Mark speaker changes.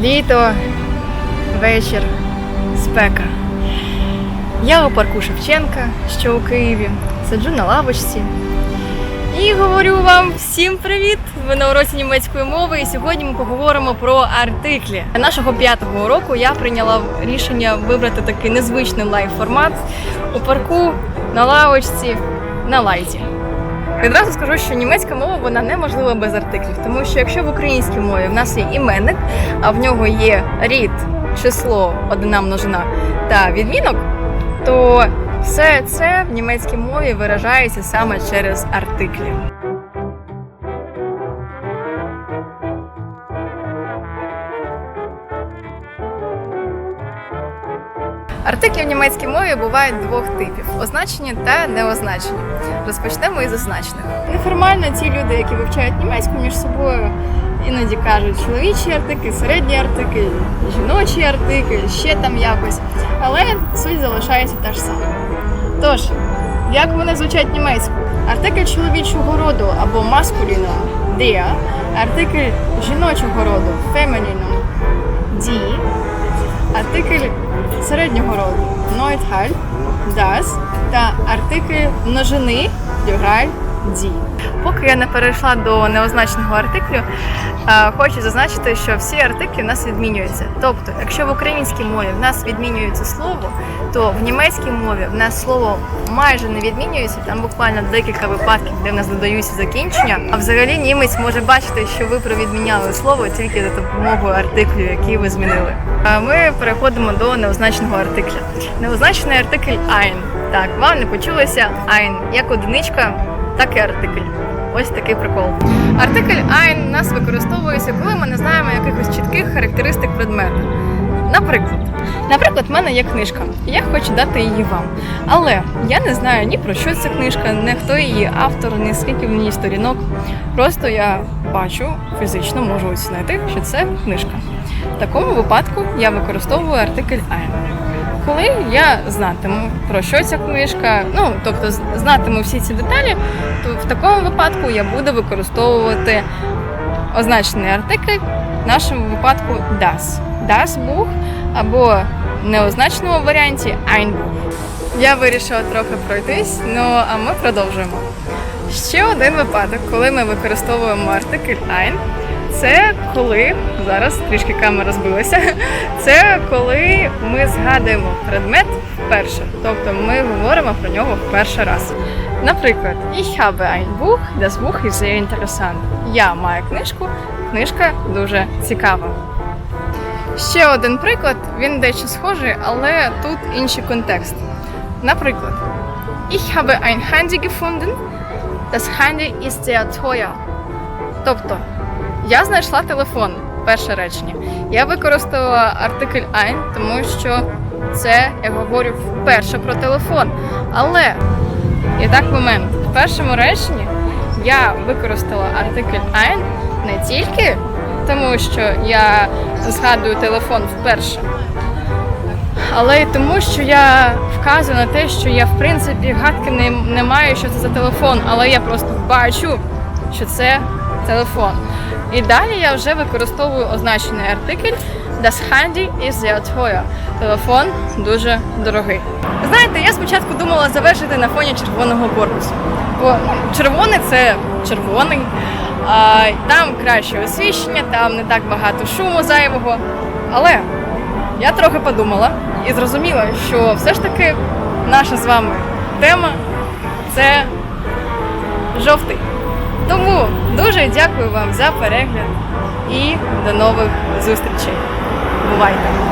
Speaker 1: Літо, вечір, спека. Я у парку Шевченка, що у Києві, сиджу на лавочці. І говорю вам всім привіт! Ви на уроці німецької мови, і сьогодні ми поговоримо про артиклі. Нашого п'ятого уроку я прийняла рішення вибрати такий незвичний лайв-формат у парку на лавочці на лайті. Відразу скажу, що німецька мова вона неможлива без артиклів, тому що якщо в українській мові в нас є іменник, а в нього є рід, число, одна множина та відмінок, то все це в німецькій мові виражається саме через артиклі. Артиклі в німецькій мові бувають двох типів: означені та неозначені. Розпочнемо із означених. Неформально ті люди, які вивчають німецьку між собою, іноді кажуть чоловічий артикль, середній артикль, жіночий артикль, ще там якось. Але суть залишається та ж сама. Тож, як вони звучать німецькою? Артикль чоловічого роду або маскуліно der, артикль жіночого роду feminino die, артикль середнього роду. Нойтгаль, дас та артики множини plural die. Поки я не перейшла до неозначеного артиклю, е, хочу зазначити, що всі артиклі в нас відмінюються. Тобто, якщо в українській мові в нас відмінюється слово, то в німецькій мові в нас слово майже не відмінюється. Там буквально декілька випадків, де в нас додаються закінчення. А взагалі німець може бачити, що ви провідміняли слово тільки за допомогою артиклю, який ви змінили. Ми переходимо до неозначеного артикля. Неозначений артикль ein. Так, вам не почулося ein. Як одиничка, так і артикль. Ось такий прикол. Артикль ein нас використовується, коли ми не знаємо якихось чітких характеристик предмету. Наприклад, наприклад, в мене є книжка, і я хочу дати її вам. Але я не знаю ні про що ця книжка, ні хто її автор, ні скільки в ній сторінок. Просто я бачу, фізично можу оцінити, що це книжка. В такому випадку я використовую артикль ein. Коли я знатиму про що ця книжка, ну тобто знатиму всі ці деталі, то в такому випадку я буду використовувати означений артикль, в нашому випадку das. Das Buch або в неозначеному варіанті ein. Я вирішила трохи пройтись, ну а ми продовжуємо. Ще один випадок, коли ми використовуємо артикль ein, це коли зараз трішки камера збилася. Це коли ми згадуємо предмет вперше, тобто ми говоримо про нього в перший раз. Наприклад, ich habe ein Buch, das Buch ist sehr interessant. Я маю книжку, книжка дуже цікава. Ще один приклад, він дещо схожий, але тут інший контекст. Наприклад, ich habe ein Handy gefunden, das Handy ist sehr teuer. Тобто, я знайшла телефон. Перше речення. Я використала артикль ein, тому що це я говорю вперше про телефон. Але і так момент. В першому реченні я використала артикль ein не тільки тому, що я згадую телефон вперше, але й тому, що я вказую на те, що я в принципі гадки не, не маю, що це за телефон, але я просто бачу, що це телефон. І далі я вже використовую означений артикль Das Handy ist sehr teuer. Телефон дуже дорогий. Знаєте, я спочатку думала завершити на фоні червоного корпусу. Бо червоний це червоний, а, там краще освіщення, там не так багато шуму зайвого. Але я трохи подумала і зрозуміла, що все ж таки наша з вами тема це жовтий. Тому дуже дякую вам за перегляд і до нових зустрічей. Бувайте!